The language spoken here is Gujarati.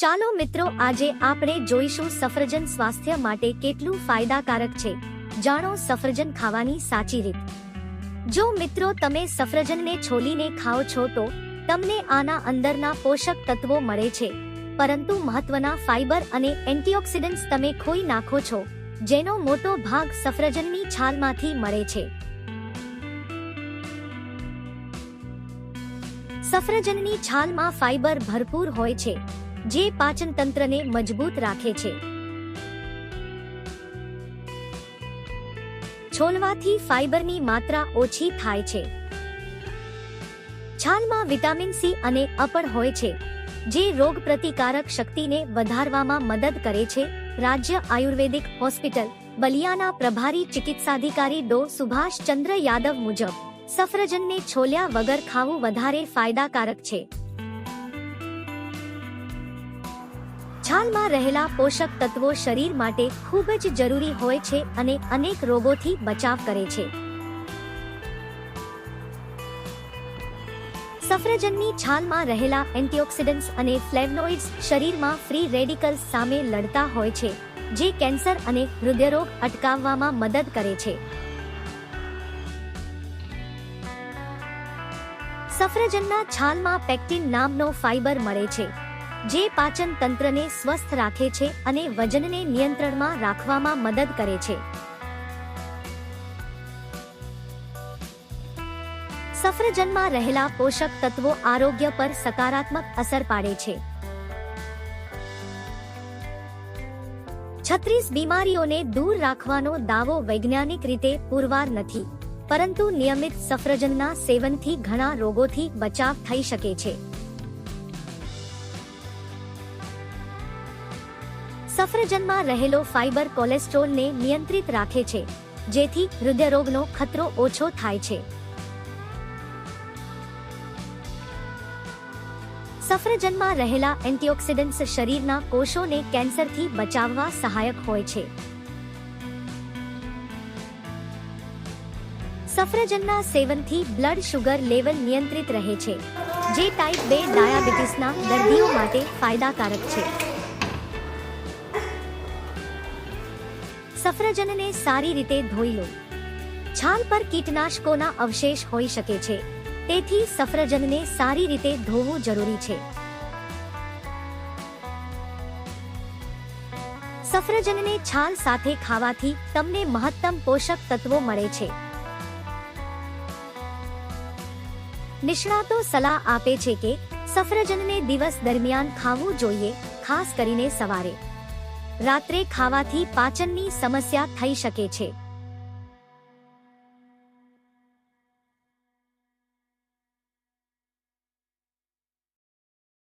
ચાલો મિત્રો આજે આપણે જોઈશું સફરજન સ્વાસ્થ્ય માટે કેટલું ફાયદાકારક છે. જાણો સફરજન ખાવાની સાચી રીત. જો મિત્રો તમે સફરજનને છોલીને ખાઓ છો તો તમને આના અંદરના પોષક તત્વો મળે છે. પરંતુ મહત્વના ફાઇબર અને એન્ટીઓક્સિડન્ટ્સ તમે ખોઈ નાખો છો, જેનો મોટો ભાગ સફરજનની છાલમાંથી મળે છે. સફરજનની છાલમાં ફાઇબર ભરપૂર હોય છે. જે પાચન તંત્રને મજબૂત રાખે છે. છોલવાથી ફાઇબરની માત્રા ઓછી થાય છે. છાલમાં વિટામિન સી અને અપર હોય છે, જે રોગ પ્રતિકારક શક્તિને વધારવામાં મદદ કરે છે, રાજ્ય આયુર્વેદિક હોસ્પિટલ, બલિયાના પ્રભારી ચિકિત્સાધિકારી ડો. સુભાષ ચંદ્ર યાદવ મુજબ, સફરજનને છોલ્યા વગર ખાવું વધારે ફાયદાકારક છે. છાલમાં રહેલા પોષક તત્વો શરીર માટે ખૂબ જ જરૂરી હોય છે અને અનેક રોગોથી બચાવ કરે છે. સફરજનની છાલમાં રહેલા એન્ટીઓક્સિડન્ટ્સ અને ફ્લેવનોઇડ્સ શરીરમાં ફ્રી રેડિકલ્સ સામે લડતા હોય છે, જે કેન્સર અને હૃદયરોગ અટકાવવામાં મદદ કરે છે. સફરજનના છાલમાં પેક્ટિન નામનો ફાઇબર મળે છે. જે પાચન તંત્રને સ્વસ્થ રાખે છે અને વજનને નિયંત્રણમાં રાખવામાં મદદ કરે છે. સફરજનમાં રહેલા પોષક તત્વો આરોગ્ય પર સકારાત્મક અસર પાડે છે. છત્રીસ બીમારીઓને દૂર રાખવાનો દાવો વૈજ્ઞાનિક રીતે પુરવાર નથી, પરંતુ નિયમિત સફરજનના સેવનથી ઘણા રોગોથી બચાવ થઈ શકે છે. સફરજનમાં રહેલો ફાઇબર કોલેસ્ટ્રોલને નિયંત્રિત રાખે છે, જેથી હૃદયરોગનો ખતરો ઓછો થાય છે. સફરજનમાં રહેલા એન્ટીઓક્સિડન્ટ્સ શરીરના કોષોને કેન્સરથી બચાવવા સહાયક હોય છે. સફરજનના સેવનથી બ્લડ શુગર લેવલ નિયંત્રિત રહે છે, જે ટાઈપ બે ડાયાબિટીસના દર્દીઓ માટે ફાયદાકારક છે. સફરજનને સારી રીતે ધોઈ લો. છાલ પર કીટનાશકોના અવશેષ હોઈ શકે છે. તેથી સફરજનને સારી રીતે ધોવું જરૂરી છે. સફરજનને છાલ સાથે ખાવાથી તમને મહત્તમ પોષક તત્વો મળે છે. નિષ્ણાતો સલાહ આપે છે કે સફરજનને દિવસ દરમિયાન ખાવું જોઈએ, ખાસ કરીને સવારે. રાત્રે ખાવાથી પાચનની સમસ્યા થઈ શકે છે.